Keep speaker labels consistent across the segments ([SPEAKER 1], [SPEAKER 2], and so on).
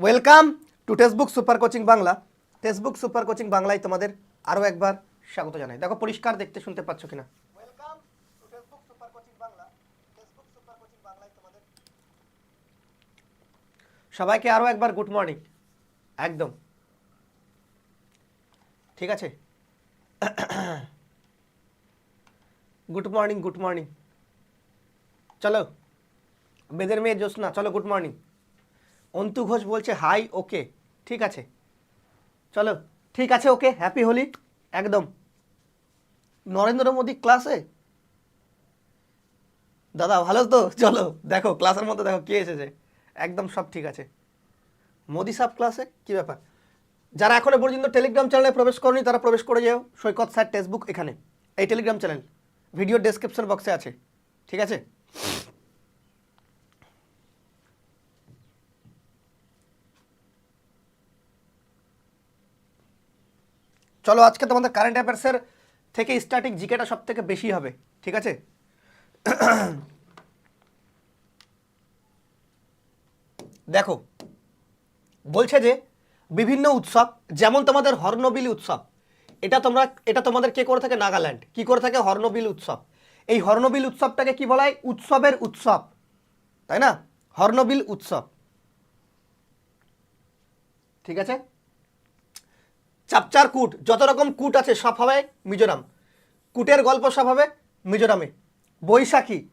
[SPEAKER 1] Welcome to textbook super coaching Bangla textbook super coaching বাংলায় তোমাদের আরও একবার স্বাগত জানাই। দেখো পরিষ্কার দেখতে শুনতে পাচ্ছ কিনা? সবাইকে আরও একবার গুড মর্নিং একদম। ঠিক আছে? গুড মর্নিং গুড মর্নিং চলো। বেদের মেয়ে জ্যোৎস্না চলো গুড মর্নিং অন্তু ঘোষ বলছে, হাই, ওকে। ঠিক আছে। চলো, ঠিক আছে, ওকে। হ্যাপি হোলি একদম। নরেন্দ্র মোদী ক্লাসে দাদা, ভালো তো? চলো, দেখো ক্লাসের মধ্যে দেখো কে এসেছে। একদম সব ঠিক আছে। মোদি সাব ক্লাসে কি ব্যাপার? যারা এখনও পর্যন্ত টেলিগ্রাম চ্যানেলে প্রবেশ করেনি, তারা প্রবেশ করে যাও। সৈকত স্যার টেক্সটবুক এখানে। এই টেলিগ্রাম চ্যানেল ভিডিও ডেসক্রিপশন বক্সে আছে। ঠিক আছে? চলো আজকে তোমাদের কারেন্ট অ্যাফেয়ার্সের থেকে স্টার্টিং জিকেটা সব থেকে বেশি হবে, ঠিক আছে? দেখো, বলছে যে বিভিন্ন উৎসব, যেমন তোমাদের হর্নবিল উৎসব, এটা তোমরা, এটা তোমাদের কে করে থাকে? নাগাল্যান্ড। কি করে থাকে? হর্নবিল উৎসব। এই হর্নবিল উৎসবটাকে কি বলা হয়? উৎসবের উৎসব, তাই না? হর্নবিল উৎসব, ঠিক আছে? চাপচার কুট, যত রকম কুট আছে সব হবে মিজোরাম। কুটের গল্প সব হবে মিজোরামে। বৈশাখী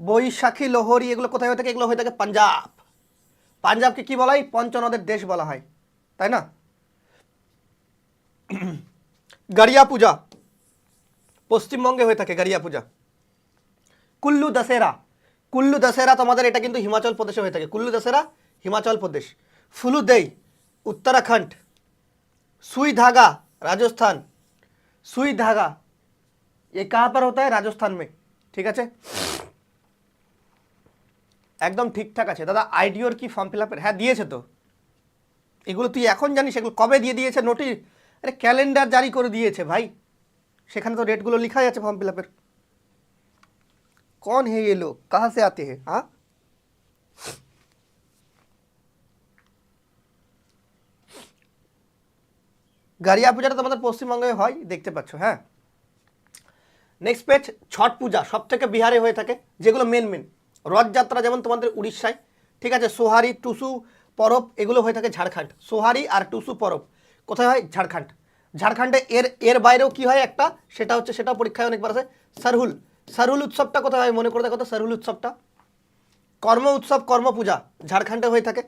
[SPEAKER 1] বৈশাখী, লোহরি, এগুলো কোথায় হয়ে থাকে? এগুলো হয়ে থাকে পাঞ্জাব। পাঞ্জাবকে কি বলা হয়? পঞ্চনদের দেশ বলা হয়। তাই না? গাড়িয়া পূজা। পশ্চিমবঙ্গে হয়ে থাকে গাড়িয়া পূজা। কুল্লু দশেরা। কুল্লু দশেরা তোমাদের এটা কিন্তু হিমাচল প্রদেশে হয়ে থাকে। কুল্লু দশেরা, হিমাচল প্রদেশ। ফুলু দেই উত্তরাখণ্ড। सुई धागा राजस्थान सुई धागा ये कहाँ पर होता है राजस्थान में ঠিক আছে একদম ঠিকঠাক আছে দাদা আইডিওর কি ফর্ম ফিল আপের হ্যাঁ দিয়েছে তো এগুলো তুই এখন জানিস এগুলো কবে দিয়ে দিয়েছে নোটিশ আরে ক্যালেন্ডার জারি করে দিয়েছে ভাই সেখানে তো রেটগুলো লেখাই আছে ফর্ম ফিল আপের कौन है ये लोग कहाँ से आते हैं हाँ গাড়িয়া পূজাটা তোমাদের পশ্চিমবঙ্গে হয়, দেখতে পাচ্ছ হ্যাঁ? নেক্সট পেজ ছট পূজা সব থেকে বিহারে হয়ে থাকে, যেগুলো মেন মেন রথযাত্রা যেমন তোমাদের উড়িষ্যায়, ঠিক আছে? সোহারি, টুসু, পরব, এগুলো হয়ে থাকে ঝাড়খণ্ড। সোহারি আর টুসু, পরব। কোথায় হয়? ঝাড়খণ্ড। ঝাড়খণ্ডে এর এর বাইরেও কি হয় একটা? সেটা হচ্ছে সেটা পরীক্ষায় অনেকবার আছে। সারহুল। সারহুল উৎসবটা কোথায় হয়? মনে করে দেখো তো, সারহুল উৎসবটা। কর্ম উৎসব, কর্ম পূজা, ঝাড়খণ্ডে হয়ে থাকে।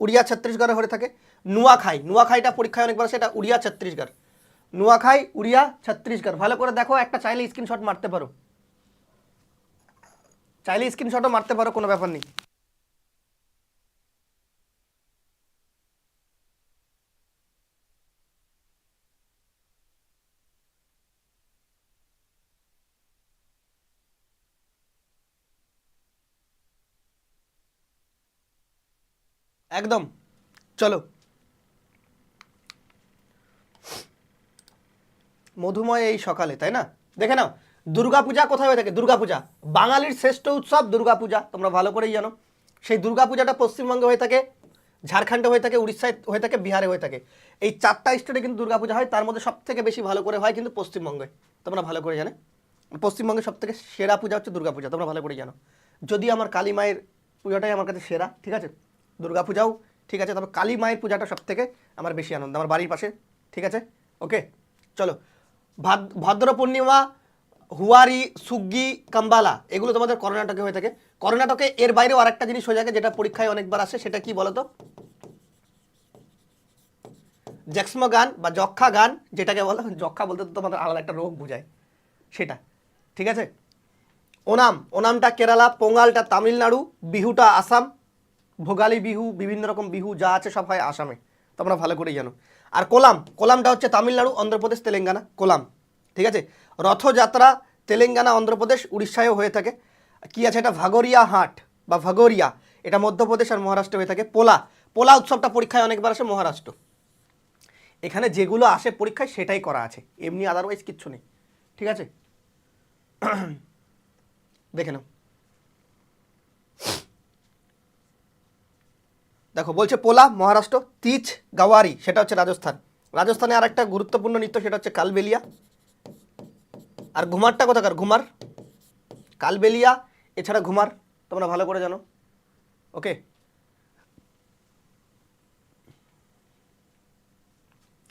[SPEAKER 1] উড়িয়া, ছত্তিশগড়ে হয়ে থাকে। নুয়াখাই, নুয়াখাইটা পরীক্ষায় অনেকবার সেটা উড়িয়া ছত্তিশগড়। নুয়াখাই, উড়িয়া, ছত্তিশগড়। ভালো করে দেখো, একটা চাইলে স্ক্রিনশট মারতে পারো। চাইলে স্ক্রিনশটও মারতে পারো, কোনো ব্যাপার নেই। একদম, চলো। মধুময় এই সকালে, তাই না? দেখে নাও, দুর্গাপূজা কোথায় হয়ে থাকে? দুর্গাপূজা। বাঙালির শ্রেষ্ঠ উৎসব দুর্গাপূজা, তোমরা ভালো করেই জানো। সেই দুর্গাপূজাটা পশ্চিমবঙ্গে হয়ে থাকে, ঝাড়খণ্ডে হয়ে থাকে, উড়িষ্যায় হয়ে থাকে, বিহারে হয়ে থাকে। এই চারটা স্টেটে কিন্তু দুর্গাপূজা হয়, তার মধ্যে সব থেকে বেশি ভালো করে হয় কিন্তু পশ্চিমবঙ্গে। তোমরা ভালো করে জানে? পশ্চিমবঙ্গে সব থেকে সেরা পূজা হচ্ছে দুর্গাপূজা, তোমরা ভালো করে জানো। যদি আমার কালী মায়ের পূজাটাই আমার কাছে সেরা, ঠিক আছে? দুর্গাপূজাও ঠিক আছে, তবে কালী মায়ের পূজাটা সব থেকে আমার বেশি আনন্দ, আমার বাড়ির পাশে, ঠিক আছে? ওকে, চলো। ভাদ্র পূর্ণিমা হুয়ারি, সুগ্গি, কাম্বালা, এগুলো তোমাদের কর্ণাটকে হয়ে থাকে। কর্ণাটকে এর বাইরেও আরেকটা জিনিস হয়ে থাকে যেটা পরীক্ষায় অনেকবার আসে, সেটা কি বলতো? জ্যাক্সম গান বা যক্ষা গান, যেটাকে বলো, যক্ষা বলতে তো তোমাদের আলাদা একটা রোগ বোঝায়, সেটা, ঠিক আছে? ওনাম, ওনামটা কেরালা, পোঙ্গালটা তামিলনাড়ু, বিহুটা আসাম, ভোগালী বিহু, বিভিন্ন রকম বিহু যা আছে সব হয় আসামে, তোমরা ভালো করে জানো। আর কোলাম, কোলামটা হচ্ছে তামিলনাড়ু, অন্ধ্রপ্রদেশ, তেলেঙ্গানা, কোলাম, ঠিক আছে? রথযাত্রা তেলেঙ্গানা, অন্ধ্রপ্রদেশ, উড়িষ্যায়ও হয়ে থাকে। কি আছে এটা? ভাগরিয়া হাট বা ভাগরিয়া, এটা মধ্যপ্রদেশ আর মহারাষ্ট্রে হয়ে থাকে। পোলা পোলা উৎসবটা পরীক্ষায় অনেকবার আসে মহারাষ্ট্র। এখানে যেগুলো আসে পরীক্ষায় সেটাই করা আছে, এমনি আদারওয়াইজ কিচ্ছু নেই, ঠিক আছে? দেখে নাও। দেখো, বলছে পোলা, মহারাষ্ট্র তিজ গাওয়ারি, সেটা হচ্ছে রাজস্থান। রাজস্থানে আর একটা গুরুত্বপূর্ণ নৃত্য, সেটা হচ্ছে কালবেলিয়া। আর ঘুমারটা কোথাকার? ঘুমার। কালবেলিয়া, এছাড়া ঘুমার। তোমরা ভালো করে জানো। ওকে?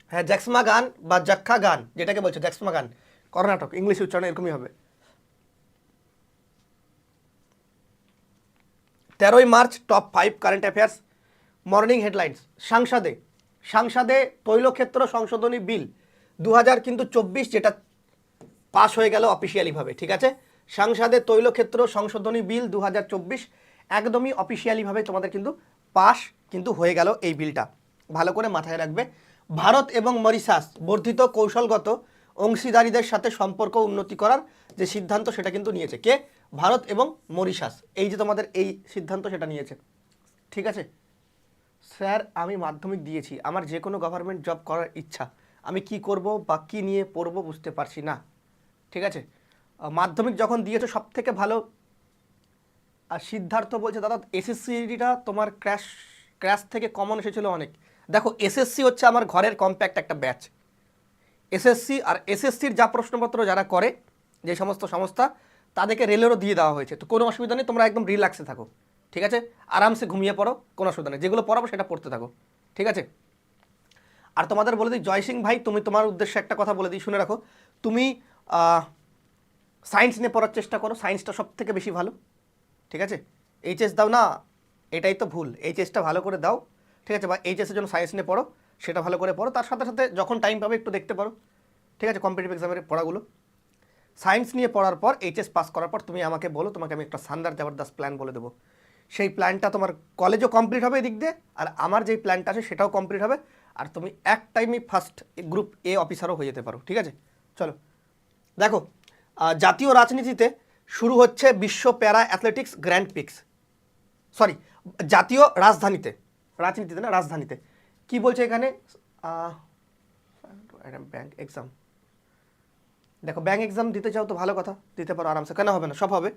[SPEAKER 1] হ্যাঁ জ্যাক্সমা গান বা জাক্ষা গান, যেটাকে বলছে জ্যাক্সমা গান। কর্ণাটক, ইংলিশ উচ্চারণ এরকমই হবে। তেরোই March, top five current affairs. Morning headlines, সংসদে। সংসদে তৈলক্ষেত্র সংশোধনী বিল দু হাজার কিন্তু চব্বিশ যেটা পাস হয়ে গেল অফিসিয়ালিভাবে, ঠিক আছে? সংসদে তৈলক্ষেত্র সংশোধনী বিল দু হাজার চব্বিশ একদমই অফিসিয়ালিভাবে তোমাদের কিন্তু পাশ কিন্তু হয়ে গেল এই বিলটা। ভালো করে মাথায় রাখবে। ভারত এবং মরিশাস বর্ধিত কৌশলগত অংশীদারিদের সাথে সম্পর্ক উন্নতি করার যে সিদ্ধান্ত সেটা কিন্তু নিয়েছে। কে? ভারত এবং মরিশাস। এই যে তোমাদের এই সিদ্ধান্ত সেটা নিয়েছে। ঠিক আছে? স্যার, আমি মাধ্যমিক দিয়েছি। আমার যে কোনো গভর্নমেন্ট জব করার ইচ্ছা। আমি কি করব বা কী নিয়ে পড়ব বুঝতে পারছি না। ঠিক আছে? মাধ্যমিক যখন দিয়েছ সব থেকে ভালো আর সিদ্ধার্থ বলছে, দাদা এসএসসিটা তোমার ক্র্যাশ ক্র্যাশ থেকে কমন এসেছিল অনেক। দেখো এসএসসি হচ্ছে আমার ঘরের কম্প্যাক্ট একটা ব্যাচ এসএসসি আর এসএসসির যা প্রশ্নপত্র যারা করে, যে সমস্ত সংস্থা, তাদেরকে রেলেরও দিয়ে দেওয়া হয়েছে। তো কোনো অসুবিধা নেই, তোমরা একদম রিল্যাক্সে থাকো। ঠিক আছে? আরামসে ঘুমিয়ে পড়ো, কোনো অসুবিধা নেই। যেগুলো পড়াবো সেটা পড়তে থাকো। ঠিক আছে? আর তোমাদের বলে দিই, জয় সিং ভাই, তুমি তোমার উদ্দেশ্যে একটা কথা বলে দিই, শুনে রাখো। তুমি সায়েন্স নিয়ে পড়ার চেষ্টা করো সায়েন্সটা সব থেকে বেশি ভালো। ঠিক আছে? এইচএস দাও না, এটাই তো ভুল। এইচএসটা ভালো করে দাও, ঠিক আছে? বা এইচএসের জন্য সায়েন্স নিয়ে পড়ো, সেটা ভালো করে পড়ো। তার সাথে সাথে যখন টাইম পাবে একটু দেখতে পারো। ঠিক আছে? কম্পিটিভ এক্সামের পড়াগুলো। সায়েন্স নিয়ে পড়ার পর এইচএস পাস করার পর, তুমি আমাকে বলো, তোমাকে আমি একটা সান্দার জবরদস্ত প্ল্যান বলে দেবো। সেই প্ল্যানটা তোমার কলেজও কমপ্লিট হবে এদিক দিয়ে, আর আমার যেই প্ল্যানটা আছে সেটাও কমপ্লিট হবে। আর তুমি এক টাইমই ফার্স্ট গ্রুপ এ অফিসারও হয়ে যেতে পারো, ঠিক আছে? চলো। দেখো জাতীয় রাজনীতিতে শুরু হচ্ছে বিশ্ব para athletics grand pix sorry জাতীয় রাজধানীতে। রাজনীতিতে না, রাজধানীতে। কি বলছে এখানে? ব্যাংক এক্সাম দেখো ব্যাংক এক্সাম দিতে চাও তো ভালো কথা, দিতে পারো আরামসে, কেন হবে না, সব হবে।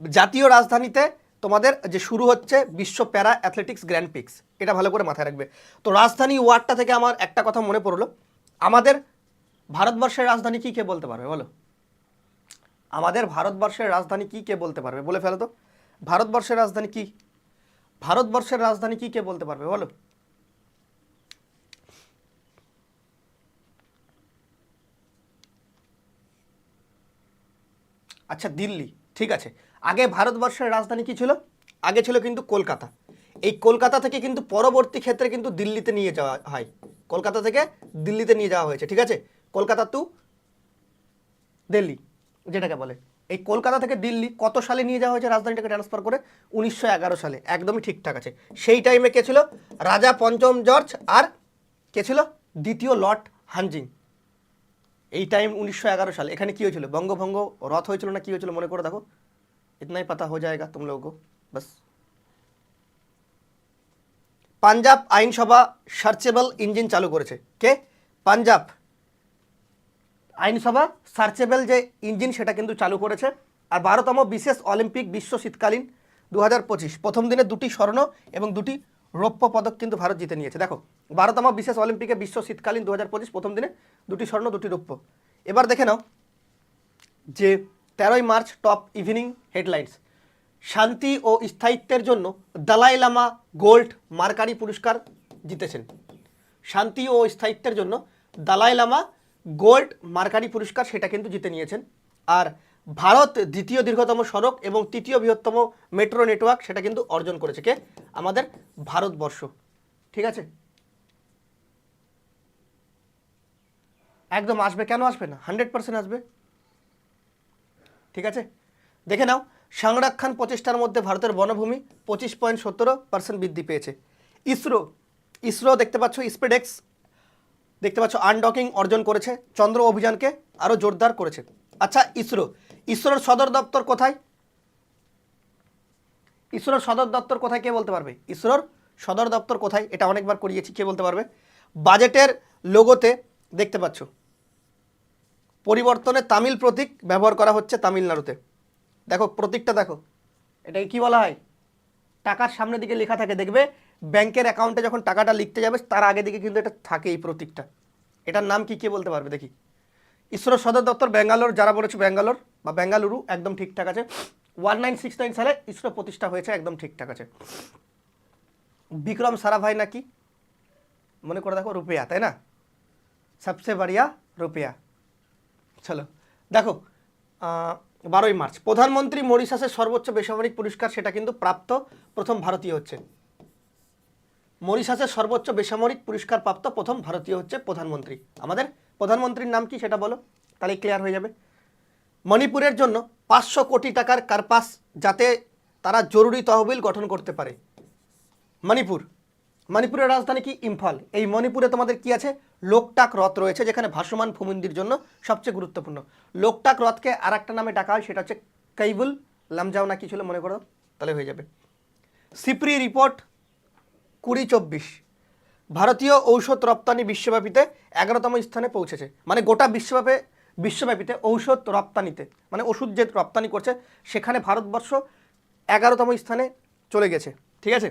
[SPEAKER 1] জাতীয় রাজধানীতে তোমাদের যে শুরু হচ্ছে বিশ্ব প্যারা অ্যাথলেটিক্স গ্র্যান্ড পিক্স, এটা ভালো করে মাথায় রাখবে। তো রাজধানী ওয়ার্ডটা থেকে আমার একটা কথা মনে পড়ল। আমাদের ভারতবর্ষের রাজধানী কি কে বলতে পারবে বলো? আমাদের ভারতবর্ষের রাজধানী কি কে বলতে পারবে? বলে ফেলো তো। ভারতবর্ষের রাজধানী কি? ভারতবর্ষের রাজধানী কি কে বলতে পারবে বলো? আচ্ছা দিল্লি। ঠিক আছে। আগে ভারতবর্ষের রাজধানী কী ছিল? আগে ছিল কিন্তু কলকাতা। এই কলকাতা থেকে কিন্তু পরবর্তী ক্ষেত্রে কিন্তু দিল্লিতে নিয়ে যাওয়া হয়। কলকাতা থেকে দিল্লিতে নিয়ে যাওয়া হয়েছে, ঠিক আছে? কলকাতা টু দিল্লি, যেটাকে বলে। এই কলকাতা থেকে দিল্লি কত সালে নিয়ে যাওয়া হয়েছে রাজধানীটাকে ট্রান্সফার করে? উনিশশো এগারো সালে, একদমই ঠিকঠাক আছে। সেই টাইমে কে ছিল? রাজা পঞ্চম জর্জ আর কে ছিল? দ্বিতীয় লর্ড হানজিং। এই টাইম উনিশশো সাল। এখানে কি হয়েছিল? বঙ্গভঙ্গ রথ হয়েছিল না কি হয়েছিল? মনে করে দেখো। ইতনাই পাতা হয়ে যায়গা তুম লোগো বাস পাঞ্জাব আইনসভা সার্চেবল ইঞ্জিন চালু করেছে কে পাঞ্জাব আইনসভা সার্চেবল যে ইঞ্জিন সেটা কিন্তু চালু করেছে আর বারোতম বিশেষ অলিম্পিক বিশ্ব শীতকালীন দু হাজার পঁচিশ। প্রথম দিনে দুটি স্বর্ণ এবং দুটি রৌপ্য পদক কিন্তু ভারত জিতে নিয়েছে। দেখো, বারোতম বিশেষ অলিম্পিকে বিশ্ব শীতকালীন দু হাজার পঁচিশ প্রথম দিনে দুটি স্বর্ণ, দুটি রৌপ্য। এবার দেখে নাও যে তেরোই মার্চ টপ ইভিনিং হেডলাইন্স। শান্তি ও স্থায়িত্বের জন্য দালাই লামা গোল্ড মার্কারি পুরস্কার জিতেছেন। শান্তি ও স্থায়িত্বের জন্য দালাই লামা গোল্ড মার্কারি পুরস্কার সেটা কিন্তু জিতে নিয়েছেন। আর ভারত দ্বিতীয় দীর্ঘতম সড়ক এবং তৃতীয় বৃহত্তম মেট্রো নেটওয়ার্ক সেটা কিন্তু অর্জন করেছে কে? আমাদের ভারতবর্ষ। ঠিক আছে? একদম আসবে। কেন আসবে না? হান্ড্রেড পার্সেন্ট আসবে। ঠিক আছে? দেখে নাও, সংরক্ষণ প্রচেষ্টার মধ্যে ভারতের বনভূমি পঁচিশ পয়েন্ট সতেরো পার্সেন্ট বৃদ্ধি পেয়েছে। ইসরো ইসরো দেখতে পাচ্ছ, স্পেডেক্স দেখতে পাচ্ছ, আনডকিং অর্জন করেছে, চন্দ্র অভিযানকে আরও জোরদার করেছে। আচ্ছা ইসরো, ইসরোর সদর দপ্তর কোথায়? ইসরোর সদর দপ্তর কোথায় কে বলতে পারবে? ইসরোর সদর দপ্তর কোথায়? এটা অনেকবার করিয়েছি, কে বলতে পারবে? বাজেটের লোগোতে দেখতে পাচ্ছ পরিবর্তনে তামিল প্রতীক ব্যবহার করা হচ্ছে তামিলনাড়ুতে। দেখো, প্রতীকটা দেখো। এটাকে কি বলা হয়? টাকার সামনের দিকে লেখা থাকে, দেখবে? ব্যাংকের অ্যাকাউন্টে যখন টাকাটা লিখতে যাবে, তার আগে দিকে কিন্তু এটা থাকে এই প্রতীকটা। এটার নাম কি, কে বলতে পারবে? দেখি। ইসরো সদর দপ্তর ব্যাঙ্গালোর, যারা বলেছে ব্যাঙ্গালোর বা বেঙ্গালুরু একদম ঠিকঠাক আছে। ওয়ান নাইন সিক্স নাইন সালে ইসরো প্রতিষ্ঠা হয়েছে, একদম ঠিকঠাক আছে। বিক্রম সারাভাই নাকি? মনে করে দেখো, রুপিয়া, তাই না? সবচেয়ে বাড়িয়া রুপিয়া। চলো। দেখো বারোই মার্চ। প্রধানমন্ত্রী মরিশাসের সর্বোচ্চ বেসামরিক পুরস্কার সেটা কিন্তু প্রাপ্ত প্রথম ভারতীয় হচ্ছে মরিশাসের সর্বোচ্চ বেসামরিক পুরস্কার প্রাপ্ত প্রথম ভারতীয় হচ্ছে প্রধানমন্ত্রী। আমাদের প্রধানমন্ত্রীর নাম কি সেটা বলো? তাহলে ক্লিয়ার হয়ে যাবে। মণিপুরের জন্য পাঁচশো কোটি টাকার কার্পাস যাতে তারা জরুরি তহবিল গঠন করতে পারে। মণিপুর। মণিপুরের রাজধানী কি? ইম্ফল। এই মণিপুরে তোমাদের কি আছে? লোকটাক হ্রদ রয়েছে, যেখানে ভাসমান ভূমন্দির জন্য সবচেয়ে গুরুত্বপূর্ণ। লোকটাক হ্রদকে আর একটা নামে ডাকা হয়, সেটা হচ্ছে কৈবুল। লামজাও না কি ছিল, মনে করো? তাহলে হয়ে যাবে। সিপ্রি রিপোর্ট কুড়ি চব্বিশ। ভারতীয় ঔষধ রপ্তানি বিশ্বব্যাপীতে এগারোতম স্থানে পৌঁছেছে। মানে গোটা বিশ্বব্যাপী, বিশ্বব্যাপীতে ঔষধ রপ্তানিতে মানে ওষুধ যে রপ্তানি করছে, সেখানে ভারতবর্ষ এগারোতম স্থানে চলে গেছে। ঠিক আছে?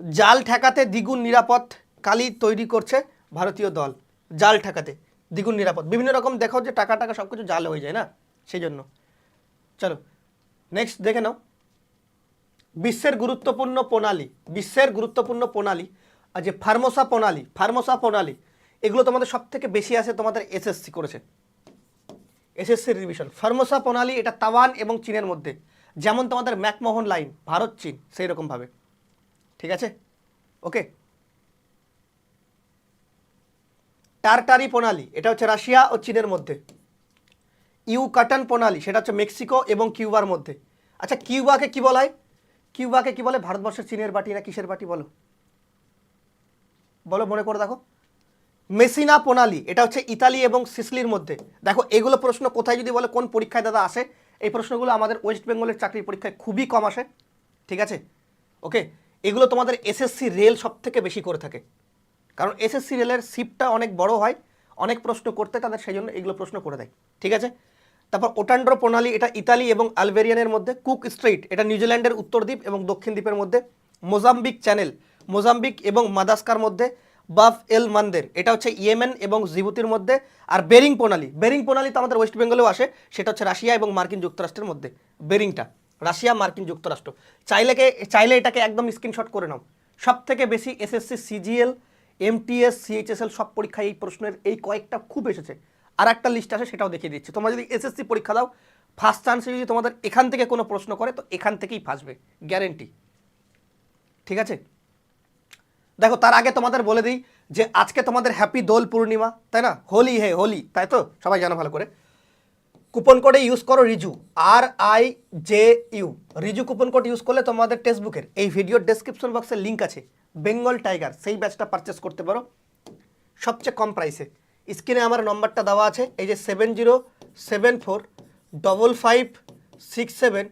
[SPEAKER 1] জাল ঠেকাতে দ্বিগুণ নিরাপদ কালি তৈরি করছে ভারতীয় দল, জাল ঠেকাতে, দ্বিগুণ নিরাপদ। বিভিন্ন রকম দেখো যে টাকা টাকা সব কিছু জাল হয়ে যায় না? সেই জন্য চলো নেক্সট দেখে নাও। বিশ্বের গুরুত্বপূর্ণ প্রণালী, বিশ্বের গুরুত্বপূর্ণ প্রণালী, আর যে ফার্মোসা প্রণালী ফার্মোসা প্রণালী, এগুলো তোমাদের সব থেকে বেশি আছে তোমাদের এসএসসি করেছে। এসএসসি রিভিশন ফার্মোসা প্রণালী এটা তাওয়ান এবং চীনের মধ্যে। যেমন তোমাদের ম্যাকমোহন লাইন, ভারত, চীন সেই রকমভাবে ঠিক আছে? ওকে টারটারি প্রণালী, এটা হচ্ছে রাশিয়া ও চীনের মধ্যে। ইউ কাটান প্রণালী, সেটা হচ্ছে মেক্সিকো এবং কিউবার মধ্যে। আচ্ছা কিউবাকে কি বলা হয়? কিউবাকে কি বলে? ভারতবর্ষের চীনের বাটি না কিসের বাটি বলো? বলো, মনে করে দেখো। মেসিনা প্রণালী, এটা হচ্ছে ইতালি এবং সিসলির মধ্যে। দেখো, এগুলো প্রশ্ন কোথায় যদি বলে, কোন পরীক্ষায় দাদা আসে? এই প্রশ্নগুলো আমাদের ওয়েস্ট বেঙ্গলের চাকরির পরীক্ষায় খুবই কম আসে। ঠিক আছে? ওকে? এগুলো তোমাদের এসএসসি রেল সব থেকে বেশি করে থাকে। কারণ এসএসসি রেলের শিপটা অনেক বড় হয়, অনেক প্রশ্ন করতে তাদের সেই জন্য এগুলো প্রশ্ন করে দেয়, ঠিক আছে? তারপর ওটান্ড্রো প্রণালী, এটা ইতালি এবং আলবেরিয়ানের মধ্যে কুক স্ট্রেইট এটা নিউজিল্যান্ডের উত্তর দ্বীপ এবং দক্ষিণ দ্বীপের মধ্যে মোজাম্বিক চ্যানেল, মোজাম্বিক এবং মাদাস্কার মধ্যে বাফ এল মান্দের, এটা হচ্ছে ইয়েমেন এবং জিবুতির মধ্যে, আর বেরিং প্রণালী বেরিং প্রণালী তো আমাদের ওয়েস্ট বেঙ্গলেও আসে, সেটা হচ্ছে রাশিয়া এবং মার্কিন যুক্তরাষ্ট্রের মধ্যে, বেরিংটা, রাশিয়া, মার্কিন যুক্তরাষ্ট্র, চাইলেকে, চাইলে এটাকে একদম স্ক্রিনশট করে নাও সব থেকে বেশি এসএসসি, সিজিএল এমটিএস সিএইচএসএল সব পরীক্ষায় এই প্রশ্নের এই কয়েকটা খুব এসেছে। আর একটা লিস্ট আছে, সেটাও দেখিয়ে দিচ্ছি। তোমরা যদি এসএসসি পরীক্ষা দাও ফার্স্ট চান্সে যদি তোমাদের এখান থেকে কোনো প্রশ্ন করে, তো এখান থেকেই ফাঁসবে গ্যারেন্টি ঠিক আছে? দেখো, তার আগে তোমাদের বলে দিই যে, আজকে তোমাদের হ্যাপি দোল পূর্ণিমা তাই না? হোলি হে হোলি তাই তো? সবাই জানো ভালো করে। কুপন কোডে ইউজ করো Riju R I J U Riju coupon code use করলে তোমাদের টেক্সটবুকের এই ভিডিওর ডেসক্রিপশন বক্সে লিঙ্ক আছে। বেঙ্গল টাইগার, সেই ব্যাচটা পারচেস করতে পারো। সবচেয়ে কম প্রাইসে স্ক্রিনে আমার নম্বরটা দেওয়া আছে, এই যে seven zero seven four double five six seven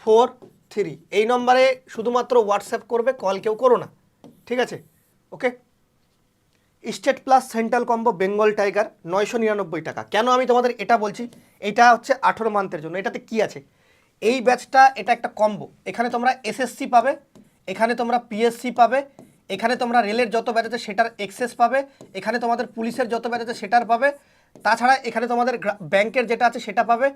[SPEAKER 1] four three এই নম্বরে শুধুমাত্র হোয়াটসঅ্যাপ করবে কল কেউ করো না। ঠিক আছে? Okay state plus central combo Bengal tiger নয়শো নিরানব্বই টাকা। কেন আমি তোমাদের এটা বলছি? এটা হচ্ছে আঠেরো মান্থের জন্য। এটাতে কি আছে? এই ব্যাচটা এটা একটা কম্বো এখানে তোমরা এসএসসি পাবে এখানে তোমরা পিএসসি পাবে, এখানে তোমরা রেলের যত ব্যাচ আছে সেটার এক্সেস পাবে, এখানে তোমাদের পুলিশের যত ব্যাচ আছে সেটার পাবে, তাছাড়া এখানে তোমাদের ব্যাংকের যেটা আছে সেটা পাবে,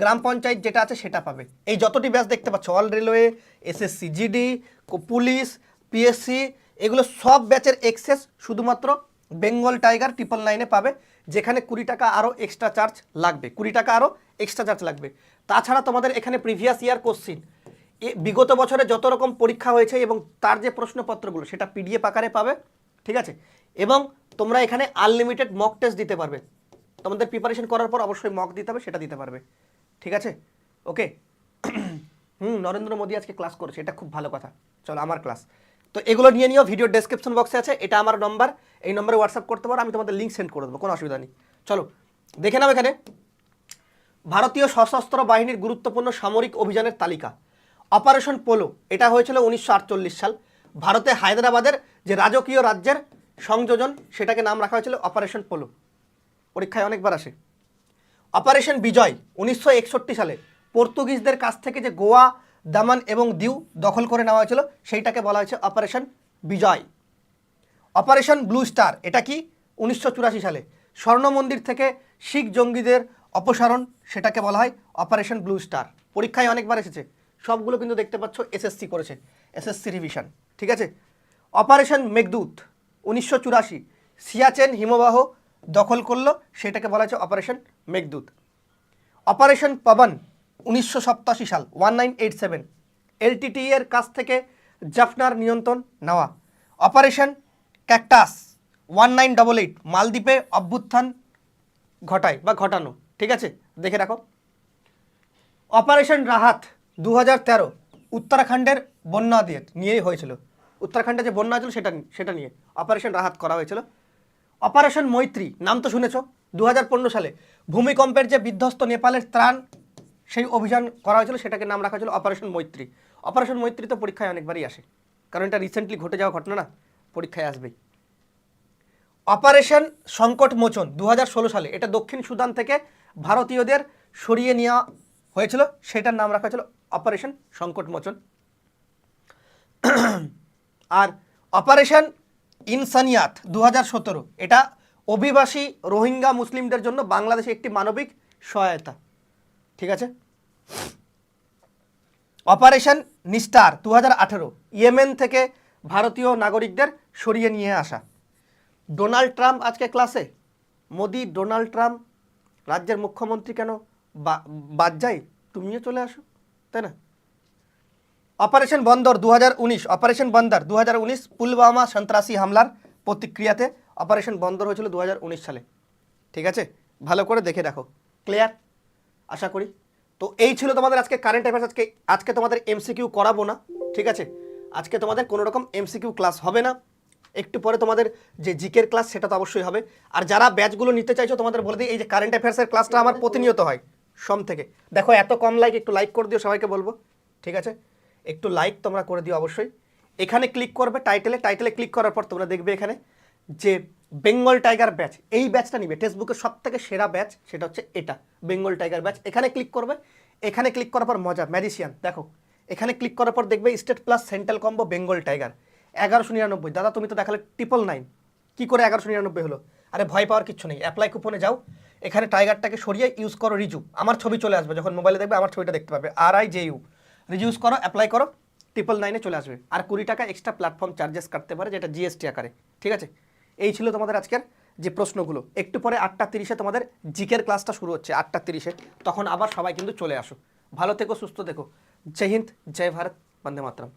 [SPEAKER 1] গ্রাম পঞ্চায়েত যেটা আছে সেটা পাবে। এই যতটি ব্যাচ দেখতে পাচ্ছ, all railway SSC GD police PSC এগুলো সব ব্যাচের এক্সেস শুধুমাত্র বেঙ্গল টাইগার ট্রিপল নাইনে পাবে, যেখানে কুড়ি টাকা আরও এক্সট্রা চার্জ লাগবে, কুড়ি টাকা আরও এক্সট্রা চার্জ লাগবে। তাছাড়া তোমাদের এখানে প্রিভিয়াস ইয়ার কোশ্চিন বিগত বছরে যত রকম পরীক্ষা হয়েছে এবং তার যে প্রশ্নপত্রগুলো, সেটা পিডিএফ আকারে পাবে, ঠিক আছে? এবং তোমরা এখানে আনলিমিটেড মক টেস্ট দিতে পারবে। তোমাদের প্রিপারেশন করার পর অবশ্যই মক দিতে হবে, সেটা দিতে পারবে, ঠিক আছে? ওকে হুম, নরেন্দ্র মোদী আজকে ক্লাস করেছে, এটা খুব ভালো কথা। চলো, আমার ক্লাস তো এগুলো নিয়ে নিও ভিডিও ডেসক্রিপশন বক্সে আছে, এটা আমার নম্বর এই নম্বরে হোয়াটসঅ্যাপ করতে পারো, আমি তোমাদের লিঙ্ক সেন্ড করে দেবো, কোনো অসুবিধা নেই। চলো, দেখে নাও এখানে। ভারতীয় সশস্ত্র বাহিনীর গুরুত্বপূর্ণ সামরিক অভিযানের তালিকা। অপারেশন পোলো, এটা হয়েছিল উনিশশো আটচল্লিশ সাল। ভারতে হায়দ্রাবাদের যে রাজকীয় রাজ্যের সংযোজন, সেটাকে নাম রাখা হয়েছিল অপারেশন পোলো। পরীক্ষায় অনেকবার আসে। অপারেশন বিজয়, উনিশশো একষট্টি সালে পর্তুগিজদের কাছ থেকে যে গোয়া, দামান এবং দিউ দখল করে নেওয়া হয়েছিল, সেইটাকে বলা হয়েছে operation Vijay. Operation blue star, এটা কি? উনিশশো চুরাশি সালে। স্বর্ণ মন্দির থেকে শিখ জঙ্গিদের অপসারণ, সেটাকে বলা হয় অপারেশন ব্লু স্টার। পরীক্ষায় অনেকবার এসেছে। সবগুলো কিন্তু দেখতে পাচ্ছ এসএসসি করেছে এসএসসি রিভিশন ঠিক আছে? অপারেশন মেঘদূত উনিশশো চুরাশি, সিয়াচেন হিমবাহ দখল করল, সেটাকে বলা হয়েছে অপারেশন মেঘদূত অপারেশন পবন উনিশশো সপ্তাশি সাল one nine eight seven LTTE এর কাছ থেকে জাফনার নিয়ন্ত্রণ নেওয়া। Operation cactus one nine double eight মালদ্বীপে অভ্যুত্থান ঘটায় বা ঘটানো, ঠিক আছে? দেখে রাখো। অপারেশন রাহাত দু হাজার তেরো উত্তরাখণ্ডের বন্যা দিয়ে নিয়েই হয়েছিল। উত্তরাখণ্ডে যে বন্যা হয়েছিল সেটা সেটা নিয়ে অপারেশন রাহাত করা হয়েছিল। অপারেশন মৈত্রী, নাম তো শুনেছ? দু হাজার পনেরো সালে ভূমিকম্পের যে বিধ্বস্ত নেপালের ত্রাণ, সেই অভিযান করা হয়েছিল, সেটাকে নাম রাখা হয়েছিল অপারেশন মৈত্রী। অপারেশন মৈত্রী তো পরীক্ষায় অনেকবারই আসে, কারণ এটা রিসেন্টলি ঘটে যাওয়া ঘটনা না, পরীক্ষায় আসবেই। অপারেশন সংকট মোচন দু হাজার ষোলো সালে, এটা দক্ষিণ সুদান থেকে ভারতীয়দের সরিয়ে নেওয়া হয়েছিল, সেটার নাম রাখা হয়েছিল অপারেশন, সংকট মোচন। আর অপারেশন ইনসানিয়াত দু হাজার সতেরো, এটা অভিবাসী রোহিঙ্গা মুসলিমদের জন্য বাংলাদেশে একটি মানবিক সহায়তা। ঠিক আছে? অপারেশন নিস্টার দু হাজার ইয়েমেন থেকে ভারতীয় নাগরিকদের সরিয়ে নিয়ে আসা। ডোনাল্ড ট্রাম্প আজকে ক্লাসে? মোদি, ডোনাল্ড ট্রাম্প, রাজ্যের মুখ্যমন্ত্রী কেন? বাদ যায় তুমিও চলে আসো। তাই না? অপারেশন বন্দর দু হাজার উনিশ, অপারেশন বন্দর দু হাজার উনিশ, পুলওয়ামা সন্ত্রাসী হামলার প্রতিক্রিয়াতে অপারেশন বন্দর হয়েছিল দু হাজার উনিশ সালে। ঠিক আছে? ভালো করে দেখে দেখো। ক্লিয়ার আশা করি। তো এই ছিল তোমাদের আজকে কারেন্ট অ্যাফেয়ার্স আজকে আজকে তোমাদের এমসিকিউ করাবো না। ঠিক আছে? আজকে তোমাদের কোনো রকম এমসিকিউ ক্লাস হবে না। একটু পরে তোমাদের যে জিকের ক্লাস সেটা তো অবশ্যই হবে। আর যারা ব্যাচগুলো নিতে চাইছো, তোমাদের বলে দিই, এই যে কারেন্ট অ্যাফেয়ার্সের ক্লাসটা আমার প্রতিনিয়ত হয়। সোম থেকে। দেখো, এত কম লাইক একটু লাইক করে দিও, সবাইকে বলব। ঠিক আছে? একটু লাইক তোমরা করে দিও অবশ্যই। এখানে ক্লিক করবে টাইটেলে টাইটেলে ক্লিক করার পর তোমরা দেখবে এখানে যে বেঙ্গল টাইগার ব্যাচ এই ব্যাচটা নিবে। ফেসবুকের সব থেকে সেরা ব্যাচ সেটা হচ্ছে এটা বেঙ্গল টাইগার ব্যাচ এখানে ক্লিক করবে। এখানে ক্লিক করার পর মজা ম্যাজিশিয়ান দেখো। এখানে ক্লিক করার পর দেখবে state plus central combo Bengal tiger এগারোশো নিরানব্বই। দাদা, তুমি তো দেখালে ট্রিপল নাইন কী করে এগারোশো নিরানব্বই হলো? আরে, ভয় পাওয়ার কিছু নেই। অ্যাপ্লাই কুপনে যাও। এখানে টাইগারটাকে সরিয়ে ইউজ করো রিজু আমার ছবি চলে আসবে, যখন মোবাইলে দেখবে আমার ছবিটা দেখতে পাবে। আর আই জে ইউ রিজুজ করো অ্যাপ্লাই করো ট্রিপল নাইনে চলে আসবে। আর কুড়ি টাকা এক্সট্রা প্ল্যাটফর্ম চার্জেস কাটতে পারে, যেটা জিএসটি আকারে। ঠিক আছে? এই ছিল তোমাদের আজকের যে প্রশ্নগুলো। একটু পরে আটটা তিরিশে তোমাদের জিকের ক্লাসটা শুরু হচ্ছে, আটটা তিরিশে। তখন আবার সবাই কিন্তু চলে আসো। ভালো থেকো, সুস্থ থেকো। জয় হিন্দ, জয় ভারত, বন্দে মাতরম।